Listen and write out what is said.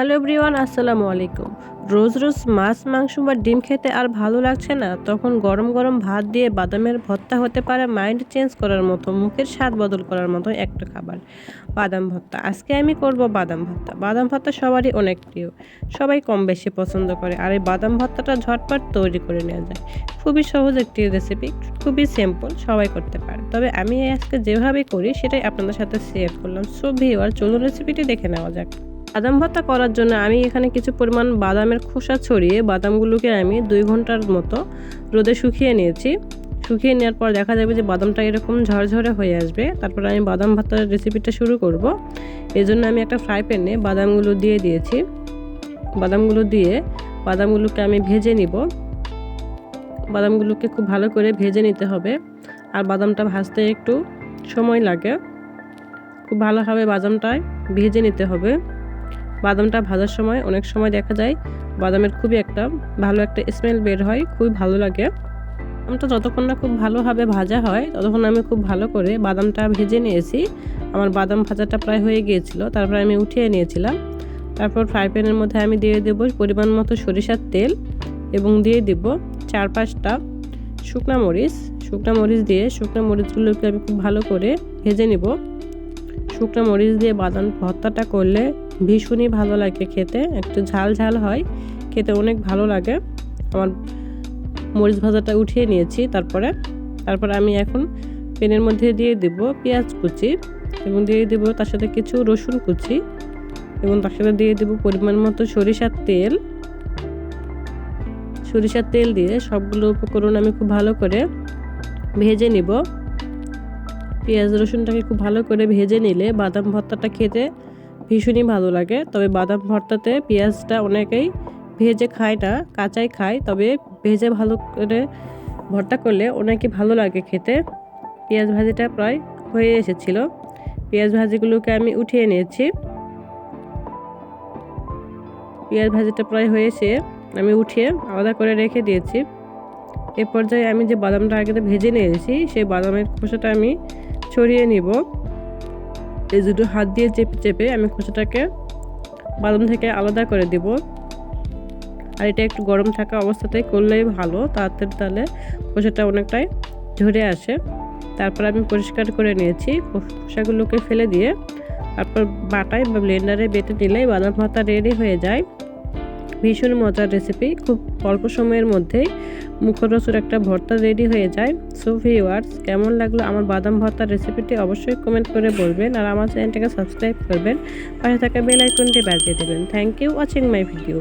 Hello everyone, আসসালামু আলাইকুম। রোজ রোজ মাছ, মাংস বা ডিম খেতে আর ভালো লাগছে না, তখন গরম গরম ভাত দিয়ে বাদামের ভর্তা হতে পারে মাইন্ড চেঞ্জ করার মতো, মুখের স্বাদ বদল করার মতো একটা খাবার। বাদাম ভর্তা। আজকে আমি করব বাদাম ভর্তা। বাদাম ভর্তা সবারই অনেক প্রিয়। সবাই কম বেশি পছন্দ করে আর এই বাদাম ভর্তাটা ঝটপট তৈরি করে নেওয়া যায়। খুবই সহজ একটি রেসিপি খুবই সিম্পল সবাই করতে পারে। তবে আমি আজকে যেভাবে করি সেটাই আপনাদের সাথে শেয়ার করলাম। সো ভিওয়ার চলুন রেসিপিটি দেখে নেওয়া যাক। বাদাম ভর্তা করার জন্য আমি এখানে কিছু পরিমাণ বাদামের খোসা ছড়িয়ে বাদামগুলোকে আমি দুই ঘণ্টার মতো রোদে শুকিয়ে নিয়েছি। শুকিয়ে নেওয়ার পর দেখা যাবে যে বাদামটা এরকম ঝরঝরে হয়ে আসবে। তারপর আমি বাদাম ভাতার রেসিপিটা শুরু করব। এই জন্য আমি একটা ফ্রাই প্যানে বাদামগুলো দিয়ে দিয়েছি। বাদামগুলো দিয়ে বাদামগুলোকে আমি ভেজে নিব। বাদামগুলোকে খুব ভালো করে ভেজে নিতে হবে। আর বাদামটা ভাজতে একটু সময় লাগে। খুব ভালোভাবে বাদামটায় ভেজে নিতে হবে। বাদামটা ভাজার সময় অনেক সময় দেখা যায় বাদামের খুবই একটা ভালো একটা স্মেল বের হয়, খুবই ভালো লাগে। বাদামটা যতক্ষণ না খুব ভালোভাবে ভাজা হয়, ততক্ষণ আমি খুব ভালো করে বাদামটা ভেজে নিয়েছি। আমার বাদাম ভাজাটা প্রায় হয়ে গিয়েছিল, তারপর আমি উঠিয়ে নিয়েছিলাম। তারপর ফ্রাই প্যানের মধ্যে আমি দিয়ে দেবো পরিমাণ মতো সরিষার তেল এবং দিয়ে দিব চার পাঁচটা শুকনো মরিচ। শুকনো মরিচ দিয়ে শুকনো মরিচগুলোকে আমি খুব ভালো করে ভেজে নিব। শুকনো মরিচ দিয়ে বাদাম ভর্তাটা করলে ভীষণই ভালো লাগে খেতে। একটু ঝাল ঝাল হয়, খেতে অনেক ভালো লাগে। আমার মরিচ ভাজাটা উঠিয়ে নিয়েছি, তারপরে তারপরে আমি এখন পেনের মধ্যে দিয়ে দেব পেঁয়াজ কুচি এবং দিয়ে দেব তার সাথে কিছু রসুন কুচি এবং তার সাথে দিয়ে দেব পরিমাণ মতো সরিষার তেল। সরিষার তেল দিয়ে সবগুলো উপকরণ আমি খুব ভালো করে ভেজে নিব। পেঁয়াজ রসুনটাকে খুব ভালো করে ভেজে নিলে বাদাম ভর্তাটা খেতে ভীষণই ভালো লাগে। তবে বাদাম ভর্তাতে পেঁয়াজটা অনেকেই ভেজে খায় না, কাঁচাই খায়। তবে ভেজে ভালো করে ভর্তা করলে অনেকে ভালো লাগে খেতে। পেঁয়াজ ভাজিটা প্রায় হয়ে এসেছিল। পেঁয়াজ ভাজিগুলোকে আমি উঠিয়ে নিয়েছি। পেঁয়াজ ভাজিটা প্রায় হয়েছে আমি উঠিয়ে আলাদা করে রেখে দিয়েছি। এ পর্যায়ে আমি যে বাদামটা আগে ভেজে নিয়েছি, সেই বাদামের খোসাটা আমি ছড়িয়ে নিব। এই দুটো হাত দিয়ে চেপে চেপে আমি খোসাটাকে বাদাম থেকে আলাদা করে দিব। আর এটা একটু গরম থাকা অবস্থাতেই করলেই ভালো, তাড়াতাড়ি তাহলে খোসাটা অনেকটাই ঝরে আসে। তারপর আমি পরিষ্কার করে নিয়েছি খোসাগুলোকে ফেলে দিয়ে। তারপর বাটায় বা ব্লেন্ডারে বেটে নিলেই বাদাম ভাতা রেডি হয়ে যায়। ভীষণ মজার রেসিপি খুব অল্প সময়ের মধ্যেই মুখরোচর একটা ভর্তা রেডি হয়ে যায়। সো ভিওয়ার্স কেমন লাগল আমার বাদাম ভর্তার রেসিপিটি অবশ্যই কমেন্ট করে বলবেন আর আমার চ্যানেলটাকে সাবস্ক্রাইব করবেন। পাশে থাকা বেল আইকনটি বাজিয়ে দেবেন। Thank you watching my video